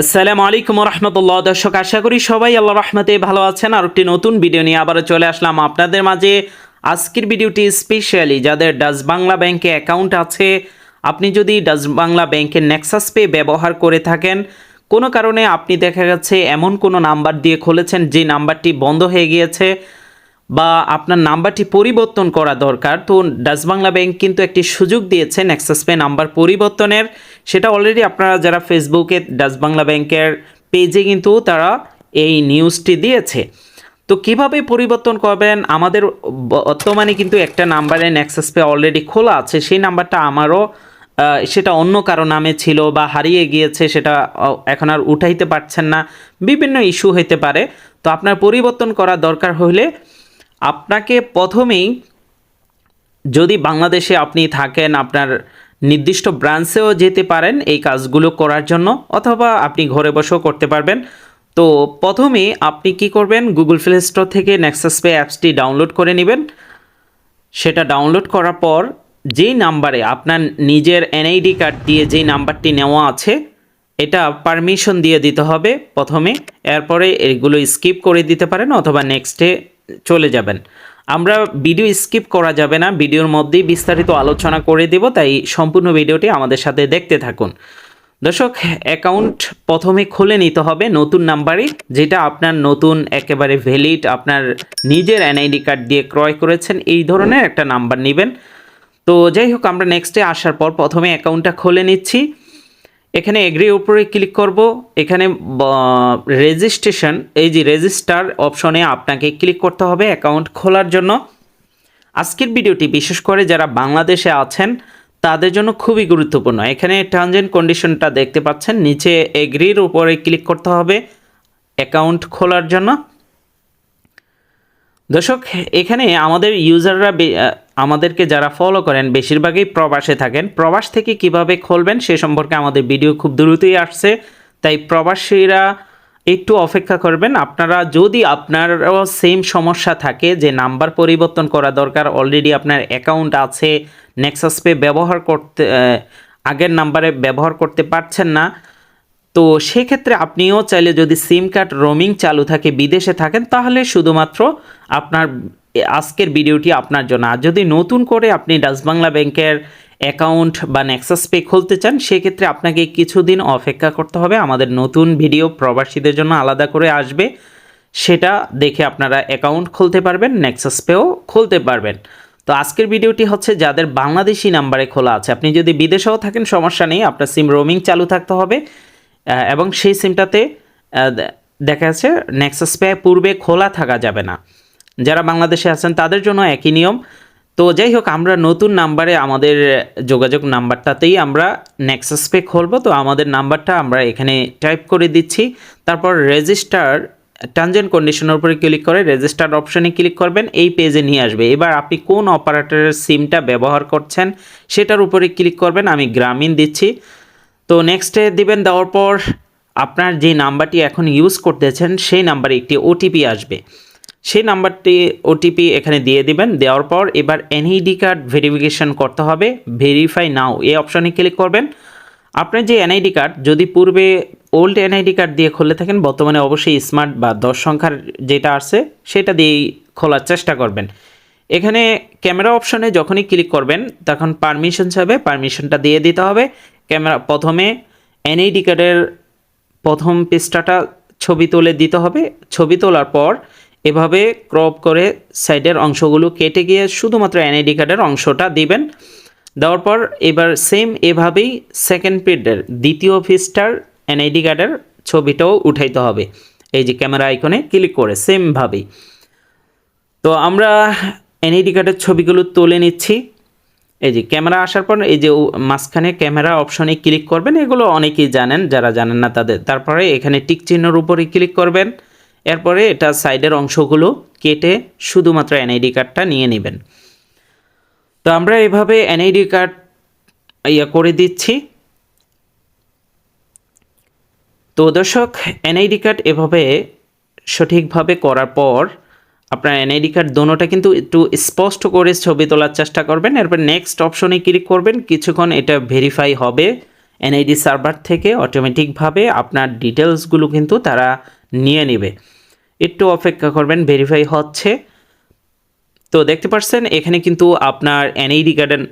আসসালামু আলাইকুম রহমতুল্লাহ দর্শক, আশা করি সবাই আল্লাহ রহমতে ভালো আছেন। আর একটি নতুন ভিডিও নিয়ে আবারও চলে আসলাম আপনাদের মাঝে। আজকের ভিডিওটি স্পেশালি যাদের ডাচ বাংলা ব্যাংকে অ্যাকাউন্ট আছে, আপনি যদি ডাচ বাংলা ব্যাংকের নেক্সাস পে ব্যবহার করে থাকেন, কোনো কারণে আপনি দেখা যাচ্ছে এমন কোনো নাম্বার দিয়ে খুলেছেন যে নাম্বারটি বন্ধ হয়ে গিয়েছে। বা আপনার নাম্বারটি পরিবর্তন করা দরকার। তো ডাচ বাংলা ব্যাংক কিন্তু একটি সুযোগ দিয়েছে নেক্সাস পে নাম্বার পরিবর্তনের। সেটা অলরেডি আপনারা যারা ফেসবুকে ডাচ বাংলা ব্যাংকের পেজে কিন্তু তারা এই নিউজটি দিয়েছে। তো কীভাবে পরিবর্তন করবেন? আমাদের বর্তমানে কিন্তু একটা নাম্বারে নেক্সাস পে অলরেডি খোলা আছে। সেই নাম্বারটা আমারও সেটা অন্য কারও নামে ছিল বা হারিয়ে গিয়েছে সেটা এখন আর উঠাইতে পারছেন না। বিভিন্ন ইস্যু হইতে পারে। তো আপনার পরিবর্তন করা দরকার হলে আপনাকে প্রথমেই যদি বাংলাদেশে আপনি থাকেন আপনার নির্দিষ্ট ব্রাঞ্চেও যেতে পারেন এই কাজগুলো করার জন্য, অথবা আপনি ঘরে বসেও করতে পারবেন। তো প্রথমে আপনি কি করবেন? গুগল প্লে স্টোর থেকে নেক্সাস পে অ্যাপসটি ডাউনলোড করে নেবেন। সেটা ডাউনলোড করার পর যেই নাম্বারে আপনার নিজের এনআইডি কার্ড দিয়ে যেই নাম্বারটি নেওয়া আছে, এটা পারমিশন দিয়ে দিতে হবে প্রথমে। এরপরে এগুলো স্কিপ করে দিতে পারেন, অথবা নেক্সটে চলে যাবেন। আমরা ভিডিও স্কিপ করা যাবে না ভিডিওর মধ্যেই বিস্তারিত আলোচনা করে দেব, তাই সম্পূর্ণ ভিডিওটি আমাদের সাথে দেখতে থাকুন। দর্শক অ্যাকাউন্ট প্রথমে খুলে নিতে হবে নতুন নাম্বারে যেটা আপনার নতুন, একেবারে ভ্যালিড আপনার নিজের এনআইডি কার্ড দিয়ে ক্রয় করেছেন, এই ধরনের একটা নাম্বার নেবেন। তো যাই হোক, আমরা নেক্সটে আসার পর প্রথমে অ্যাকাউন্টটা খুলে নিচ্ছি। এখানে এগ্রি উপরে ক্লিক করব। এখানে রেজিস্ট্রেশন এই যে রেজিস্টার অপশনে আপনাকে ক্লিক করতে হবে অ্যাকাউন্ট খোলার জন্য। আজকের ভিডিওটি বিশেষ করে যারা বাংলাদেশে আছেন, তাদের জন্য খুবই গুরুত্বপূর্ণ। এখানে টার্মস অ্যান্ড কন্ডিশনটা দেখতে পাচ্ছেন। নিচে এগ্রির উপরে ক্লিক করতে হবে অ্যাকাউন্ট খোলার জন্য। দর্শক, এখানে আমাদের ইউজাররা আমাদেরকে যারা ফলো করেন, বেশিরভাগই প্রবাসে থাকেন। প্রবাস থেকে কীভাবে খুলবেন সে সম্পর্কে আমাদের ভিডিও খুব দ্রুতই আসছে। তাই প্রবাসীরা একটু অপেক্ষা করবেন। আপনারা যদি আপনারও সেম সমস্যা থাকে যে নাম্বার পরিবর্তন করা দরকার অলরেডি আপনার অ্যাকাউন্ট আছে নেক্সাস পে ব্যবহার করতে আগের নাম্বারে ব্যবহার করতে পারছেন না, তো সেক্ষেত্রে আপনিও চাইলে যদি সিম কার্ড রোমিং চালু থাকে, বিদেশে থাকেন, তাহলে শুধুমাত্র আপনার আজকের ভিডিওটি আপনার জন্য। আর যদি নতুন করে আপনি ডাচ বাংলা ব্যাংকের অ্যাকাউন্ট বা নেক্সাস পে খুলতে চান, সেক্ষেত্রে আপনাকে কিছুদিন অপেক্ষা করতে হবে। আমাদের নতুন ভিডিও প্রবাসীদের জন্য আলাদা করে আসবে। সেটা দেখে আপনারা অ্যাকাউন্ট খুলতে পারবেন, নেক্সাস পেও খুলতে পারবেন। তো আজকের ভিডিওটি হচ্ছে যাদের বাংলাদেশি নাম্বারে খোলা আছে। আপনি যদি বিদেশেও থাকেন, সমস্যা নেই। আপনার সিম রোমিং চালু থাকতে হবে। এবং সেই সিমটাতে দেখা যাচ্ছে, নেক্সাস পে পূর্বে খোলা থাকা যাবে না। যারা বাংলাদেশে আছেন, তাদের জন্য একই নিয়ম। তো যাই হোক, আমরা নতুন নাম্বারে আমাদের যোগাযোগ নাম্বারটাতেই আমরা নেক্সাস পে খুলবো। তো আমাদের নাম্বারটা আমরা এখানে টাইপ করে দিচ্ছি। তারপর রেজিস্টার অ্যান্ড কন্ডিশনের উপরে ক্লিক করে রেজিস্টার অপশানে ক্লিক করবেন। এই পেজে নিয়ে আসবে। এবার আপনি কোন অপারেটরের সিমটা ব্যবহার করছেন, সেটার উপরে ক্লিক করবেন। আমি গ্রামীণ দিচ্ছি। তো নেক্সটে দিবেন, দেওয়ার পর আপনার যে নাম্বারটি এখন ইউজ করতেছেন, সেই নাম্বারে একটি ওটিপি আসবে। সেই নাম্বারটি ওটিপি এখানে দিয়ে দিবেন। দেওয়ার পর এবার এনআইডি কার্ড ভেরিফিকেশন করতে হবে। ভেরিফাই নাও এই অপশনে ক্লিক করবেন। আপনার যে এনআইডি কার্ড যদি পূর্বে ওল্ড এনআইডি কার্ড দিয়ে খুলে থাকেন, বর্তমানে অবশ্যই স্মার্ট বা দশ সংখ্যার যেটা আছে, সেটা দিয়েই খোলার চেষ্টা করবেন। এখানে ক্যামেরা অপশনে যখনই ক্লিক করবেন, তখন পারমিশন চাবে পারমিশনটা দিয়ে দিতে হবে। ক্যামেরা প্রথমে এনআইডি কার্ডের প্রথম পৃষ্ঠাটা ছবি তুলে দিতে হবে। ছবি তোলার পর এভাবে ক্রপ করে সাইডের অংশগুলো কেটে গিয়ে শুধুমাত্র এনআইডি কার্ডের অংশটা দিবেন। দেওয়ার পর এবার সেম এভাবেই সেকেন্ড পিরিয়ডের দ্বিতীয় পৃষ্ঠার এনআইডি কার্ডের ছবিটাও উঠাইতে হবে। এই যে ক্যামেরা আইকনে ক্লিক করে সেমভাবেই তো আমরা এনআইডি কার্ডের ছবিগুলো তুলে নিচ্ছি। এই যে ক্যামেরা আসার পর এই যে মাঝখানে ক্যামেরা অপশনে ক্লিক করবেন, এগুলো অনেকেই জানেন, যারা জানেন না তাদের। তারপরে এখানে টিক চিহ্নর উপরে ক্লিক করবেন। এরপরে এটা সাইডের অংশগুলো কেটে শুধুমাত্র এনআইডি কার্ডটা নিয়ে নেবেন। তো আমরা এভাবে এনআইডি কার্ড ইয়ে করে দিচ্ছি। তো দর্শক, এনআইডি কার্ড এভাবে সঠিকভাবে করার পর আপনার এনআইডি কার্ড দোনোটা কিন্তু একটু স্পষ্ট করে ছবি তোলার চেষ্টা করবেন। এরপর নেক্সট অপশনে ক্লিক করবেন। কিছুক্ষণ এটা ভেরিফাই হবে এনআইডি সার্ভার থেকে। অটোমেটিকভাবে আপনার ডিটেলসগুলো কিন্তু তারা নিয়ে নেবে। একটু অপেক্ষা করবেন ভেরিফাই হচ্ছে। তো দেখতে পাচ্ছেন এখানে কিন্তু আপনার এনআইডি কার্ডের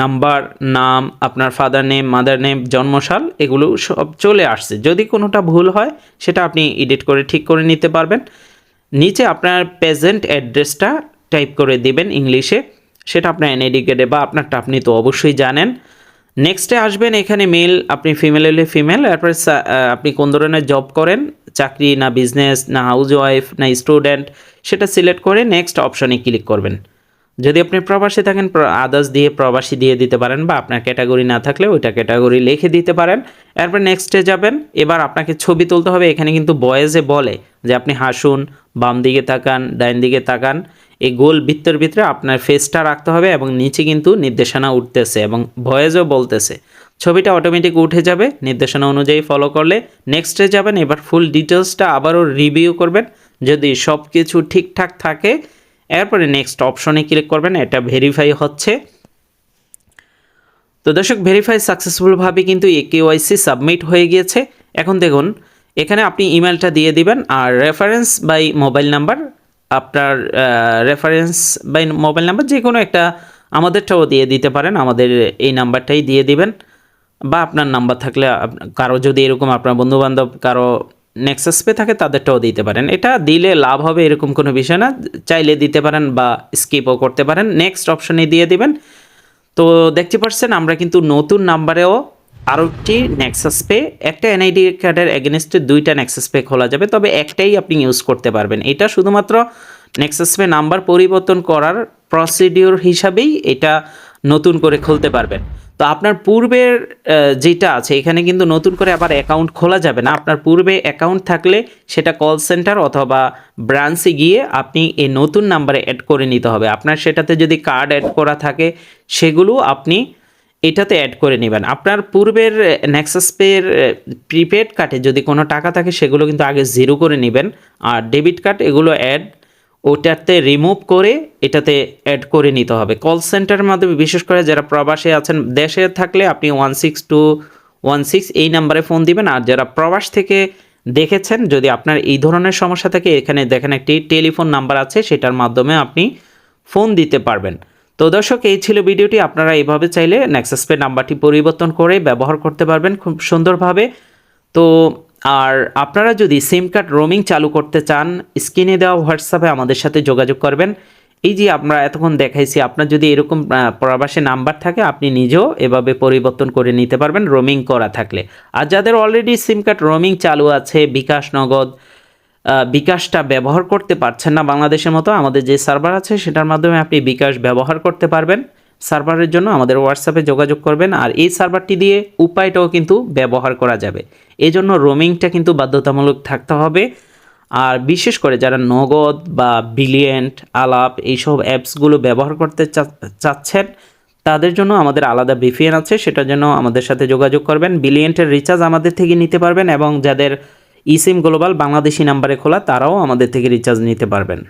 নাম্বার নাম, আপনার ফাদার নেম মাদার নেম জন্মসাল, এগুলো সব চলে আসছে। যদি কোনোটা ভুল হয়, সেটা আপনি এডিট করে ঠিক করে নিতে পারবেন। নিচে আপনার প্রেজেন্ট অ্যাড্রেসটা টাইপ করে দিবেন ইংলিশে সেটা আপনার এনআইডি কার্ডে বা আপনারটা আপনি তো অবশ্যই জানেন। নেক্সটে আসবেন, এখানে মেল আপনি ফিমেল হলে ফিমেল তারপরে আপনি কোন ধরনের জব করেন চাকরি, না বিজনেস না হাউস ওয়াইফ না স্টুডেন্ট সেটা সিলেক্ট করে নেক্সট অপশনে ক্লিক করবেন। যদি আপনি প্রবাসী থাকেন আদার্স দিয়ে প্রবাসী দিয়ে দিতে পারেন বা আপনার ক্যাটাগরি না থাকলে ওইটা ক্যাটাগরি লিখে দিতে পারেন। এরপর নেক্সটে যাবেন, এবার আপনাকে ছবি তুলতে হবে। এখানে কিন্তু বয়েজে বলে যে আপনি হাসুন, বাম দিকে তাকান ডাইন দিকে তাকান। এই গোল বৃত্তের ভিতরে আপনার ফেসটা রাখতে হবে এবং নিচে কিন্তু নির্দেশনা উঠতেছে এবং ভয়েসও বলতেছে। ছবিটা অটোমেটিক উঠে যাবে, নির্দেশনা অনুযায়ী ফলো করলে নেক্সটে যাবেন, এবার ফুল ডিটেলসটা আবারও রিভিউ করবেন। যদি সব কিছু ঠিকঠাক থাকে, এরপরে নেক্সট অপশনে ক্লিক করবেন, এটা ভেরিফাই হচ্ছে। তো দর্শক ভেরিফাই সাকসেসফুলভাবে কিন্তু এ কেওয়াইসি সাবমিট হয়ে গিয়েছে। এখন দেখুন, এখানে আপনি ইমেলটা দিয়ে দিবেন, আর রেফারেন্স বাই মোবাইল নাম্বার আপনার রেফারেন্স বাই মোবাইল নাম্বার যে কোনো একটা আমাদেরটাও দিয়ে দিতে পারেন, আমাদের এই নাম্বারটাই দিয়ে দিবেন। বা আপনার নাম্বার থাকলে কারও যদি এরকম আপনার বন্ধুবান্ধব কারও নেক্সাস পে থাকে তাদেরটাও দিতে পারেন। এটা দিলে লাভ হবে এরকম কোনো বিষয় না। চাইলে দিতে পারেন বা স্কিপও করতে পারেন। নেক্সট অপশনে দিয়ে দিবেন। তো দেখতে পাচ্ছেন আমরা কিন্তু নতুন নাম্বারেও আরও একটি নেক্সাস পে একটা এনআইডি কার্ডের এগেনস্টে দুইটা নেক্সাস পে খোলা যাবে। তবে একটাই আপনি ইউজ করতে পারবেন। এটা শুধুমাত্র নেক্সাস পে নাম্বার পরিবর্তন করার প্রসিডিওর হিসাবেই এটা নতুন করে খুলতে পারবেন। তো আপনার পূর্বের যেটা আছে, এখানে কিন্তু নতুন করে আবার অ্যাকাউন্ট খোলা যাবে না। আপনার পূর্বে অ্যাকাউন্ট থাকলে সেটা কল সেন্টার অথবা ব্রাঞ্চে গিয়ে আপনি এই নতুন নাম্বারে অ্যাড করে নিতে হবে। আপনার সেটাতে যদি কার্ড অ্যাড করা থাকে, সেগুলো আপনি এটাতে অ্যাড করে নেবেন। আপনার পূর্বের নেক্সাস পের প্রিপেড কার্ডে যদি কোনো টাকা থাকে, সেগুলো কিন্তু আগে জিরো করে নেবেন। আর ডেবিট কার্ড এগুলো অ্যাড ওটাতে রিমুভ করে এটাতে অ্যাড করে নিতে হবে। কল সেন্টারের মাধ্যমে বিশেষ করে যারা প্রবাসে আছেন, দেশে থাকলে আপনি one six two one six এই নাম্বারে ফোন দিবেন। আর যারা প্রবাস থেকে দেখেছেন, যদি আপনার এই ধরনের সমস্যা থাকে, এখানে দেখেন একটি টেলিফোন নাম্বার আছে, সেটার মাধ্যমে আপনি ফোন দিতে পারবেন। তো দর্শক, এই ছিল ভিডিওটি। আপনারা এইভাবে চাইলে নেক্সাস পে নাম্বারটি পরিবর্তন করে ব্যবহার করতে পারবেন খুব সুন্দরভাবে। তো আর আপনারা যদি সিম কার্ড রোমিং চালু করতে চান স্ক্রিনে দেওয়া হোয়াটসঅ্যাপে আমাদের সাথে যোগাযোগ করবেন। এই যে আমরা এতক্ষণ দেখাইছি, আপনার যদি এরকম প্রবাসী নাম্বার থাকে, আপনি নিজেও এভাবে পরিবর্তন করে নিতে পারবেন রোমিং করা থাকলে। আর যাদের অলরেডি সিম কার্ড রোমিং চালু আছে, বিকাশ নগদ বিকাশটা ব্যবহার করতে পারছেন না বাংলাদেশের মতো, আমাদের যে সার্ভার আছে, সেটার মাধ্যমে আপনি বিকাশ ব্যবহার করতে পারবেন। সার্ভারের জন্য আমাদের হোয়াটসঅ্যাপে যোগাযোগ করবেন আর এই সার্ভারটি দিয়ে উপায়টাও কিন্তু ব্যবহার করা যাবে। এই জন্য রোমিংটা কিন্তু বাধ্যতামূলক থাকতে হবে। আর বিশেষ করে যারা নগদ বা বিলিয়েন্ট আলাপ এইসব অ্যাপসগুলো ব্যবহার করতে চাচ্ছেন, তাদের জন্য আমাদের আলাদা বিপিএন আছে, সেটার জন্য আমাদের সাথে যোগাযোগ করবেন। বিলিয়েন্টের রিচার্জ আমাদের থেকে নিতে পারবেন এবং যাদের ইসিম গ্লোবাল বাংলাদেশি নাম্বারে খোলা, তারাও আমাদের থেকে রিচার্জ নিতে পারবেন।